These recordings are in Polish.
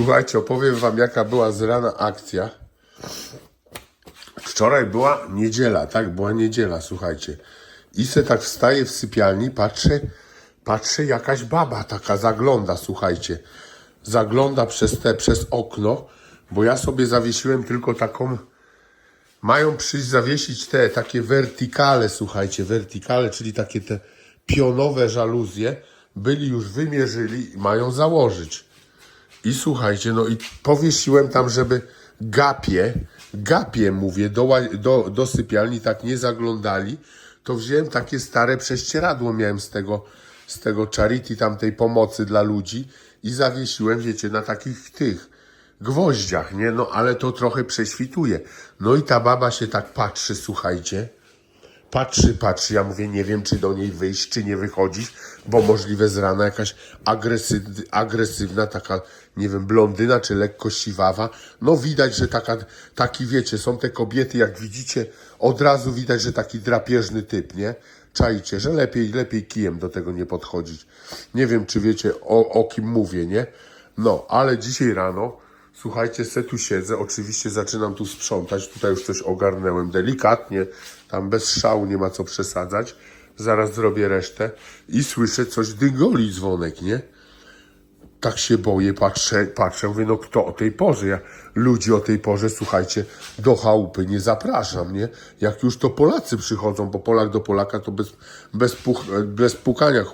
Słuchajcie, opowiem wam jaka była z rana akcja. Wczoraj była niedziela, tak? Była niedziela, słuchajcie. I se tak wstaje w sypialni, patrzę, patrzę, jakaś baba taka zagląda, słuchajcie. Zagląda przez te, przez okno, bo ja sobie zawiesiłem tylko taką, mają przyjść zawiesić te takie wertykale, słuchajcie, wertykale, czyli takie te pionowe żaluzje, byli już wymierzyli i mają założyć. I słuchajcie, no i powiesiłem tam, żeby gapie, gapie mówię, do, do, do sypialni tak nie zaglądali, to wziąłem takie stare prześcieradło, miałem z tego, z tego charity tamtej pomocy dla ludzi i zawiesiłem, wiecie, na takich tych gwoździach, nie? No ale to trochę prześwituje. No i ta baba się tak patrzy, słuchajcie, Patrzy, patrzy, ja mówię, nie wiem, czy do niej wyjść, czy nie wychodzić, bo możliwe z rana jakaś agresy, agresywna, taka, nie wiem, blondyna, czy lekko siwawa. No widać, że taka, taki, wiecie, są te kobiety, jak widzicie, od razu widać, że taki drapieżny typ, nie? Czajcie, że lepiej, lepiej kijem do tego nie podchodzić. Nie wiem, czy wiecie, o, o kim mówię, nie? No, ale dzisiaj rano, Słuchajcie, se tu siedzę, oczywiście zaczynam tu sprzątać, tutaj już coś ogarnęłem delikatnie, tam bez szału nie ma co przesadzać, zaraz zrobię resztę i słyszę coś dyngoli dzwonek, nie? Tak się boję, patrzę, patrzę, mówię, no kto o tej porze? Ja ludzi o tej porze, słuchajcie, do chałupy nie zapraszam, nie? Jak już to Polacy przychodzą, bo Polak do Polaka to bez, bez, puch, bez pukania,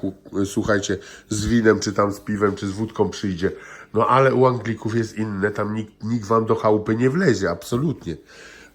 słuchajcie, z winem, czy tam z piwem, czy z wódką przyjdzie. No ale u Anglików jest inne, tam nikt, nikt wam do chałupy nie wlezie, absolutnie.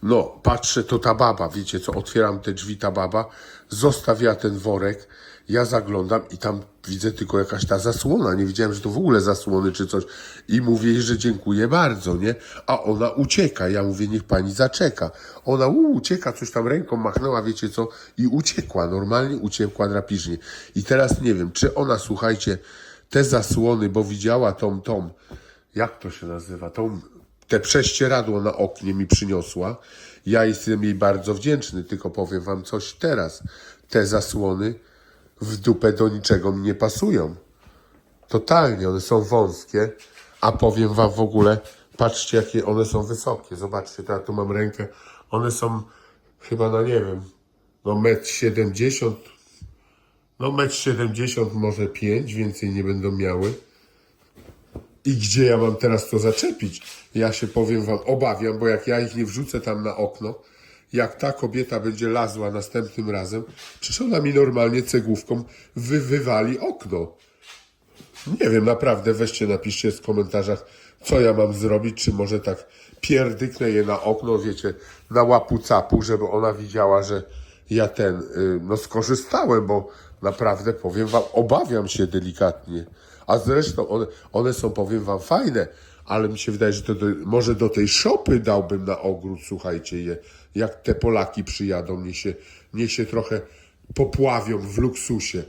No, patrzę, to ta baba, wiecie co, otwieram te drzwi, ta baba, zostawia ten worek, ja zaglądam i tam widzę tylko jakaś ta zasłona, nie widziałem, że to w ogóle zasłony czy coś i mówię jej, że dziękuję bardzo, nie? A ona ucieka, ja mówię, niech pani zaczeka. Ona ucieka, coś tam ręką machnęła, wiecie co, i uciekła, normalnie uciekła drapiżnie. I teraz nie wiem, czy ona, słuchajcie, te zasłony, bo widziała tą, tą, jak to się nazywa, tą, te prześcieradło na oknie mi przyniosła. Ja jestem jej bardzo wdzięczny, tylko powiem wam coś teraz. Te zasłony w dupę do niczego mi nie pasują. Totalnie, one są wąskie, a powiem wam w ogóle, patrzcie jakie one są wysokie. Zobaczcie, ja tu mam rękę, one są chyba, no nie wiem, no metr siedemdziesiąt, no metr siedemdziesiąt, może pięć, więcej nie będą miały. I gdzie ja mam teraz to zaczepić? Ja się powiem wam, obawiam, bo jak ja ich nie wrzucę tam na okno, jak ta kobieta będzie lazła następnym razem, przecież ona mi normalnie cegłówką wy, wywali okno. Nie wiem, naprawdę, weźcie, napiszcie w komentarzach, co ja mam zrobić, czy może tak pierdyknę je na okno, wiecie, na łapu capu, żeby ona widziała, że ja ten, y, no skorzystałem, bo naprawdę, powiem wam, obawiam się delikatnie. A zresztą one, one są, powiem wam, fajne, ale mi się wydaje, że to do, może do tej szopy dałbym na ogród, słuchajcie je, jak te Polaki przyjadą, niech się, niech się trochę popławią w luksusie.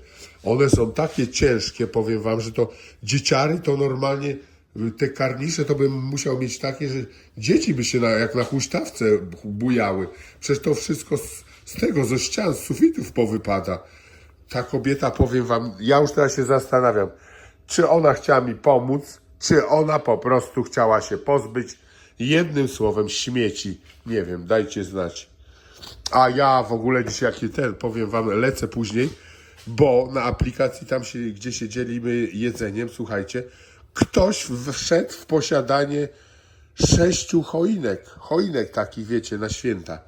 One są takie ciężkie, powiem wam, że to dzieciary to normalnie te karnisze to bym musiał mieć takie, że dzieci by się na, jak na huśtawce bujały. Przecież to wszystko z, z tego, ze ścian, z sufitów powypada. Ta kobieta, powiem wam, ja już teraz się zastanawiam, czy ona chciała mi pomóc, czy ona po prostu chciała się pozbyć jednym słowem śmieci. Nie wiem, dajcie znać. A ja w ogóle dzisiaj jaki ten, powiem wam, lecę później, bo na aplikacji tam się, gdzie się dzielimy jedzeniem, słuchajcie, ktoś wszedł w posiadanie sześciu choinek, choinek takich, wiecie, na święta.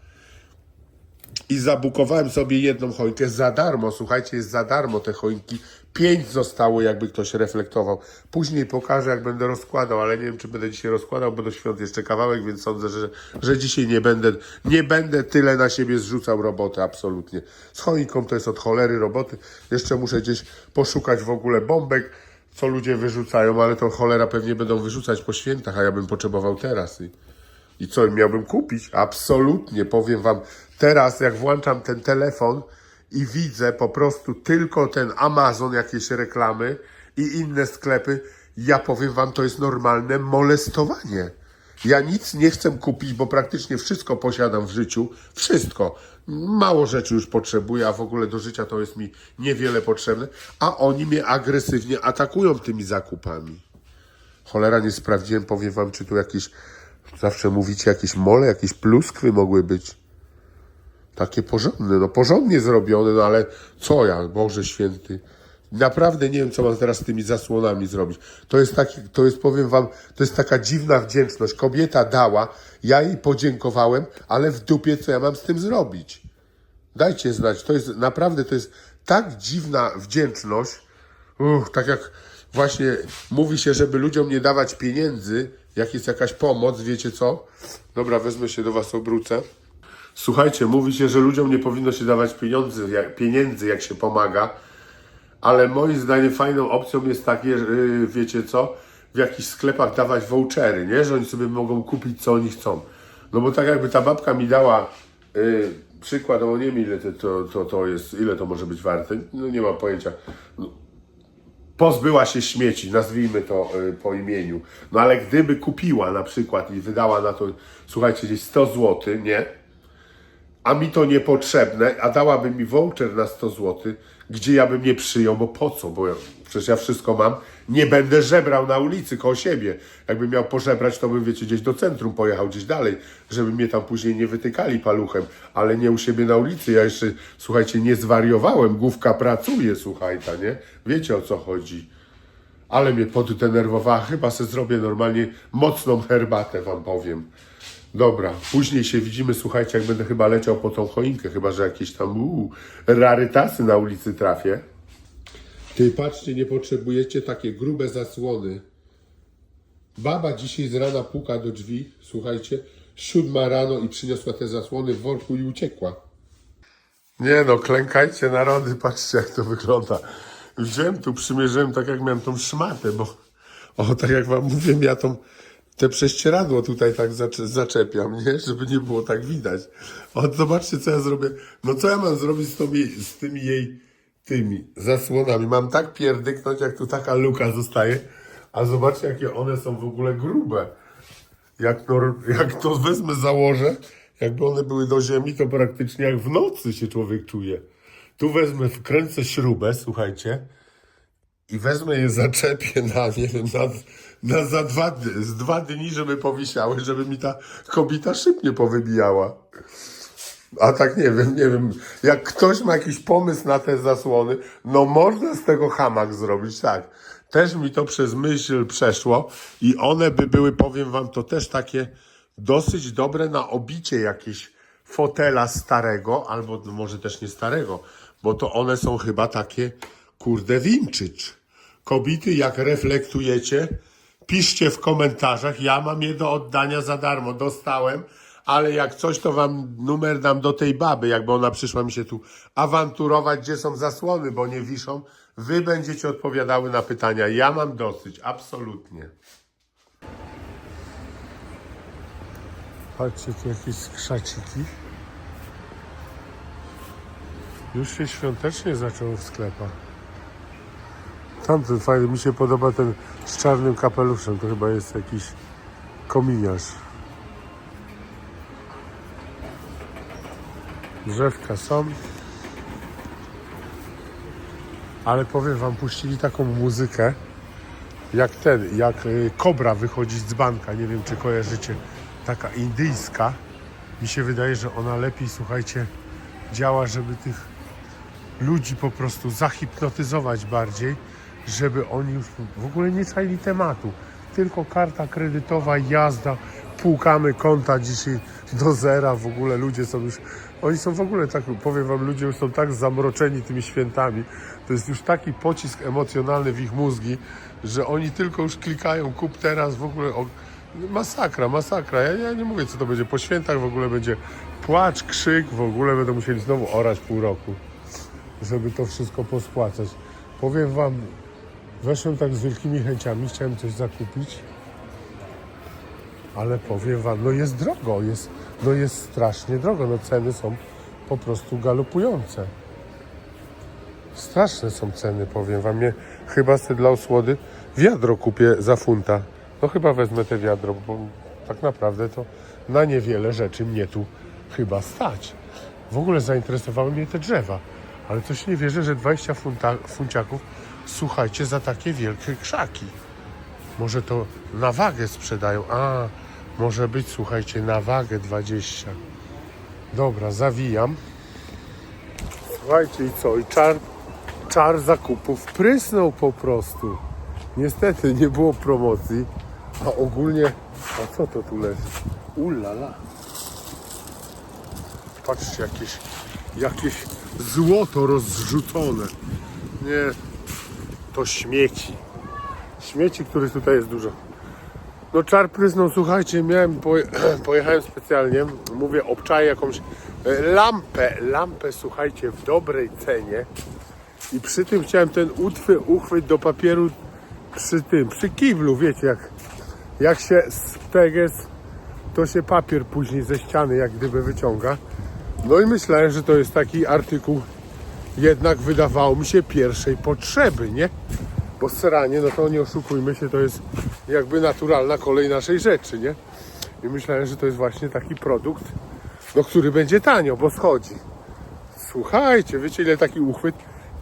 I zabukowałem sobie jedną choinkę za darmo, słuchajcie, jest za darmo te choinki. Pięć zostało, jakby ktoś reflektował. Później pokażę, jak będę rozkładał, ale nie wiem, czy będę dzisiaj rozkładał, bo do świąt jeszcze kawałek, więc sądzę, że, że dzisiaj nie będę, nie będę tyle na siebie zrzucał roboty, absolutnie. Z choinką to jest od cholery roboty. Jeszcze muszę gdzieś poszukać w ogóle bombek, co ludzie wyrzucają, ale to cholera pewnie będą wyrzucać po świętach, a ja bym potrzebował teraz. I... I co miałbym kupić? Absolutnie, powiem wam, teraz jak włączam ten telefon i widzę po prostu tylko ten Amazon, jakieś reklamy i inne sklepy, ja powiem wam, to jest normalne molestowanie. Ja nic nie chcę kupić, bo praktycznie wszystko posiadam w życiu. Wszystko. Mało rzeczy już potrzebuję, a w ogóle do życia to jest mi niewiele potrzebne. A oni mnie agresywnie atakują tymi zakupami. Cholera, nie sprawdziłem, powiem wam, czy tu jakieś, zawsze mówicie, jakieś mole, jakieś pluskwy mogły być. Takie porządne, no porządnie zrobione, no ale co ja, Boże Święty. Naprawdę nie wiem, co mam teraz z tymi zasłonami zrobić. To jest taki, to jest, powiem wam, to jest taka dziwna wdzięczność. Kobieta dała, ja jej podziękowałem, ale w dupie, co ja mam z tym zrobić? Dajcie znać, to jest naprawdę, to jest tak dziwna wdzięczność. Uch, tak jak właśnie mówi się, żeby ludziom nie dawać pieniędzy, jak jest jakaś pomoc, wiecie co? Dobra, wezmę się do was, obrócę. Słuchajcie, mówi się, że ludziom nie powinno się dawać pieniędzy, jak, pieniędzy, jak się pomaga, ale moim zdaniem fajną opcją jest takie, yy, wiecie co, w jakichś sklepach dawać vouchery, nie? Że oni sobie mogą kupić, co oni chcą. No bo tak jakby ta babka mi dała yy, przykład, no nie wiem ile to, to, to, jest, ile to może być warte, no nie mam pojęcia. No, pozbyła się śmieci, nazwijmy to y, po imieniu. No ale gdyby kupiła na przykład i wydała na to, słuchajcie, gdzieś 100 zł, nie? A mi to niepotrzebne, a dałaby mi voucher na 100 zł, gdzie ja bym nie przyjął, bo po co? Bo ja, przecież ja wszystko mam. Nie będę żebrał na ulicy koło siebie. Jakbym miał pożebrać, to bym, wiecie, gdzieś do centrum pojechał, gdzieś dalej, żeby mnie tam później nie wytykali paluchem, ale nie u siebie na ulicy. Ja jeszcze, słuchajcie, nie zwariowałem, główka pracuje, słuchajta, nie? Wiecie o co chodzi. Ale mnie poddenerwowała, chyba se zrobię normalnie mocną herbatę, wam powiem. Dobra, później się widzimy, słuchajcie, jak będę chyba leciał po tą choinkę, chyba że jakieś tam uu, rarytasy na ulicy trafię. Ty patrzcie, nie potrzebujecie takie grube zasłony. Baba dzisiaj z rana puka do drzwi, słuchajcie, siódma rano i przyniosła te zasłony w worku i uciekła. Nie no, klękajcie narody, patrzcie jak to wygląda. Wziąłem tu, przymierzyłem tak jak miałem tą szmatę, bo o, tak jak wam mówię, ja tą, te prześcieradło tutaj tak zacze, zaczepiam, nie? Żeby nie było tak widać. O, zobaczcie co ja zrobię. No co ja mam zrobić z, jej, z tymi jej, tymi zasłonami? Mam tak pierdyknąć, jak tu taka luka zostaje, a zobaczcie jakie one są w ogóle grube. Jak to, jak to wezmę, założę, jakby one były do ziemi, to praktycznie jak w nocy się człowiek czuje. Tu wezmę, wkręcę śrubę, słuchajcie, i wezmę je, zaczepię na, nie wiem, na, na za dwa, z dwa dni, żeby powisiały, żeby mi ta kobita szyb nie powybijała. A tak nie wiem, nie wiem, jak ktoś ma jakiś pomysł na te zasłony, no można z tego hamak zrobić, tak. Też mi to przez myśl przeszło i one by były, powiem wam, to też takie dosyć dobre na obicie jakieś fotela starego, albo może też nie starego, bo to one są chyba takie, kurde, vintage. Kobity, jak reflektujecie, piszcie w komentarzach. Ja mam je do oddania za darmo. Dostałem, ale jak coś, to wam numer dam do tej baby, jakby ona przyszła mi się tu awanturować, gdzie są zasłony, bo nie wiszą. Wy będziecie odpowiadały na pytania. Ja mam dosyć, absolutnie. Patrzcie, tu jakieś skrzaciki. Już się świątecznie zaczęło w sklepach. Tamten fajny, mi się podoba ten z czarnym kapeluszem, to chyba jest jakiś kominiarz. Drzewka są. Ale powiem wam, puścili taką muzykę, jak ten, jak y, kobra wychodzi z banka, nie wiem czy kojarzycie, taka indyjska. Mi się wydaje, że ona lepiej, słuchajcie, działa, żeby tych ludzi po prostu zahipnotyzować bardziej, żeby oni już w ogóle nie czali tematu. Tylko karta kredytowa, jazda, płukamy konta dzisiaj do zera, w ogóle ludzie są już, oni są w ogóle tak, powiem wam, ludzie już są tak zamroczeni tymi świętami, to jest już taki pocisk emocjonalny w ich mózgi, że oni tylko już klikają kup teraz, w ogóle o, masakra, masakra, ja, ja nie mówię co to będzie, po świętach w ogóle będzie płacz, krzyk, w ogóle będą musieli znowu orać pół roku żeby to wszystko pospłacać. Powiem Wam, weszłem tak z wielkimi chęciami, chciałem coś zakupić, ale powiem Wam, no jest drogo, jest, no jest strasznie drogo, no ceny są po prostu galopujące. Straszne są ceny, powiem Wam. Nie, chyba sobie dla osłody wiadro kupię za funta. No chyba wezmę te wiadro, bo tak naprawdę to na niewiele rzeczy mnie tu chyba stać. W ogóle zainteresowały mnie te drzewa. Ale coś nie wierzę, że 20 funta, funciaków, słuchajcie, za takie wielkie krzaki. Może to na wagę sprzedają. A, może być, słuchajcie, na wagę 20. Dobra, zawijam. Słuchajcie i co? I czar, czar zakupów prysnął po prostu. Niestety nie było promocji, a ogólnie... A co to tu leży? Ulala. Patrzcie, jakieś, jakieś złoto rozrzucone. Nie, to śmieci. Śmieci, których tutaj jest dużo. No czar prysnął, słuchajcie, miałem, poje, pojechałem specjalnie, mówię, obczaję jakąś e, lampę, lampę, słuchajcie, w dobrej cenie i przy tym chciałem ten utwy, uchwyt do papieru przy tym, przy kiblu, wiecie, jak, jak się z teges, to się papier później ze ściany jak gdyby wyciąga. No i myślałem, że to jest taki artykuł jednak wydawało mi się pierwszej potrzeby, nie? Bo seranie, no to nie oszukujmy się, to jest jakby naturalna kolej naszej rzeczy, nie? I myślałem, że to jest właśnie taki produkt, no który będzie tanio, bo schodzi. Słuchajcie, wiecie ile taki uchwyt?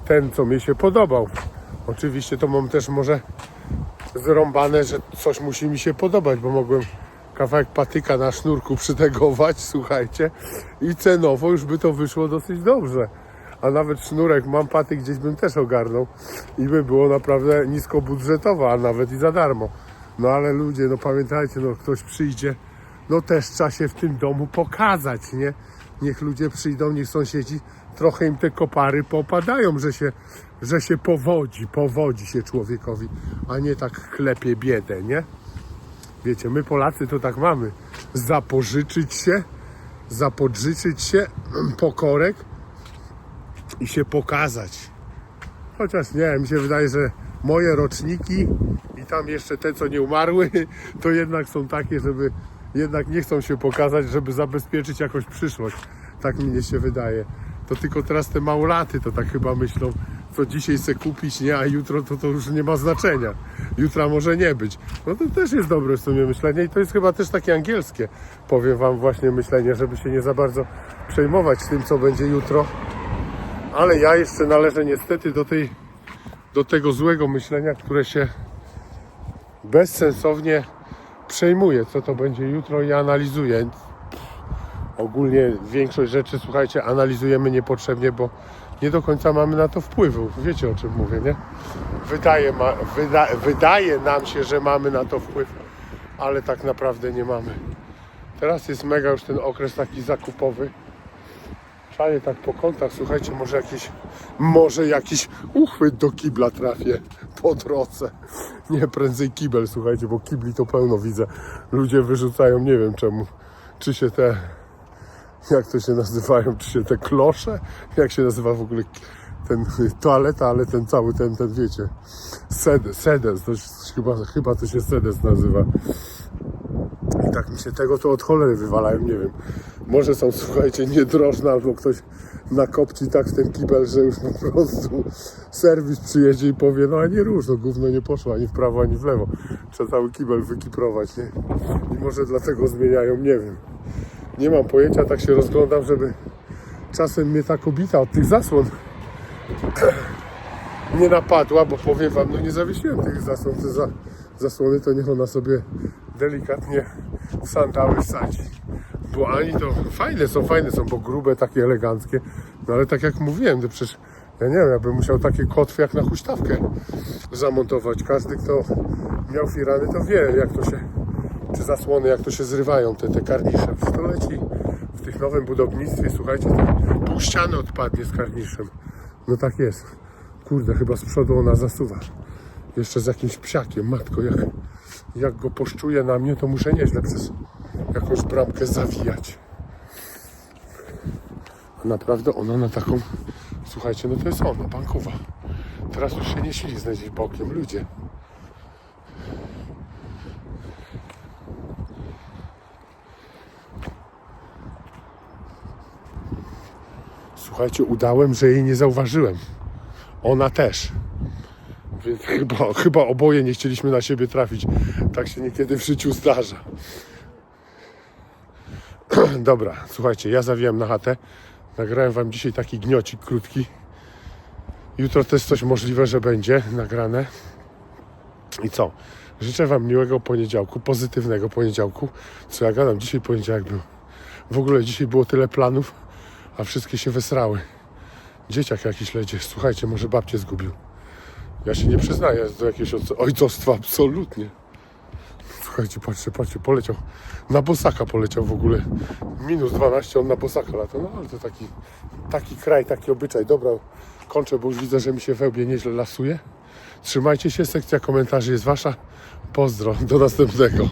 Ten, co mi się podobał. Oczywiście to mam też może zrąbane, że coś musi mi się podobać, bo mogłem kawałek patyka na sznurku przytegować, słuchajcie, i cenowo już by to wyszło dosyć dobrze. A nawet sznurek, mam patyk, gdzieś bym też ogarnął i by było naprawdę niskobudżetowo, a nawet i za darmo. No ale ludzie, no pamiętajcie, no ktoś przyjdzie, no też trzeba się w tym domu pokazać, nie? Niech ludzie przyjdą, niech sąsiedzi, trochę im te kopary popadają, że się, że się powodzi, powodzi się człowiekowi, a nie tak klepie biedę, nie? Wiecie, my Polacy to tak mamy. Zapożyczyć się, zapodżyczyć się pokorek i się pokazać. Chociaż nie, mi się wydaje, że moje roczniki i tam jeszcze te, co nie umarły, to jednak są takie, żeby jednak nie chcą się pokazać, żeby zabezpieczyć jakąś przyszłość. Tak mi się wydaje. To tylko teraz te małolaty to tak chyba myślą, co dzisiaj se kupić, nie, a jutro to, to już nie ma znaczenia. Jutra może nie być. No to też jest dobre w sumie myślenie i to jest chyba też takie angielskie. Powiem wam właśnie myślenie, żeby się nie za bardzo przejmować tym, co będzie jutro. Ale ja jeszcze należę niestety do tej, do tego złego myślenia, które się bezsensownie przejmuje, co to będzie jutro i analizuję. Ogólnie większość rzeczy, słuchajcie, analizujemy niepotrzebnie, bo nie do końca mamy na to wpływu. Wiecie o czym mówię, nie? Wydaje, ma, wyda, wydaje nam się, że mamy na to wpływ, ale tak naprawdę nie mamy. Teraz jest mega już ten okres taki zakupowy. Czaję tak po kątach, słuchajcie, może jakiś, może jakiś uchwyt do kibla trafię po drodze. Nie, prędzej kibel, słuchajcie, bo kibli to pełno widzę. Ludzie wyrzucają, nie wiem czemu, czy się te, jak to się nazywają, czy się te klosze, jak się nazywa w ogóle ten toaleta, ale ten cały, ten, ten wiecie, sedes, sedes, to chyba, chyba to się sedes nazywa. I tak mi się tego to od cholery wywalają, nie wiem. Może są, słuchajcie, niedrożne, albo ktoś nakopci tak w ten kibel, że już po prostu serwis przyjedzie i powie, no a nie róż, no gówno nie poszło ani w prawo, ani w lewo. Trzeba cały kibel wykiprować, nie? I może dlatego zmieniają, nie wiem. Nie mam pojęcia, tak się rozglądam, żeby czasem mnie ta kobita od tych zasłon nie napadła, bo powiem wam, no nie zawiesiłem tych zasłon, te za, zasłony to niech ona sobie delikatnie sandały wsadzi. Bo ani to fajne są, fajne są, bo grube, takie eleganckie, no ale tak jak mówiłem, to przecież ja nie wiem, ja bym musiał takie kotwy jak na huśtawkę zamontować. Każdy, kto miał firany, to wie, jak to się, czy zasłony, jak to się zrywają, te, te karnisze. W to leci w tych nowym budownictwie, słuchajcie, pół ściany odpadnie z karniszem. No tak jest. Kurde, chyba z przodu ona zasuwa. Jeszcze z jakimś psiakiem. Matko, jak, jak go poszczuje na mnie, to muszę nieźle przez jakąś bramkę zawijać. A naprawdę ona na taką... Słuchajcie, no to jest ona, bankowa. Teraz już się nie śliznę gdzieś bokiem, ludzie. Słuchajcie, udałem, że jej nie zauważyłem. Ona też. Więc chyba, chyba oboje nie chcieliśmy na siebie trafić. Tak się niekiedy w życiu zdarza. Dobra, słuchajcie, ja zawijam na chatę. Nagrałem wam dzisiaj taki gniocik krótki. Jutro też coś możliwe, że będzie nagrane. I co? Życzę Wam miłego poniedziałku, pozytywnego poniedziałku. Co ja gadam, dzisiaj poniedziałek był. W ogóle dzisiaj było tyle planów, a wszystkie się wesrały. Dzieciak jakiś ledzie. Słuchajcie, może babcię zgubił. Ja się nie przyznaję do jakiegoś ojco- ojcostwa, absolutnie. Słuchajcie, patrzcie, patrzcie, poleciał. Na bosaka poleciał w ogóle. Minus 12, on na bosaka lata. No ale to taki, taki kraj, taki obyczaj. Dobra, kończę, bo już widzę, że mi się wełbie nieźle lasuje. Trzymajcie się, sekcja komentarzy jest wasza. Pozdro, do następnego.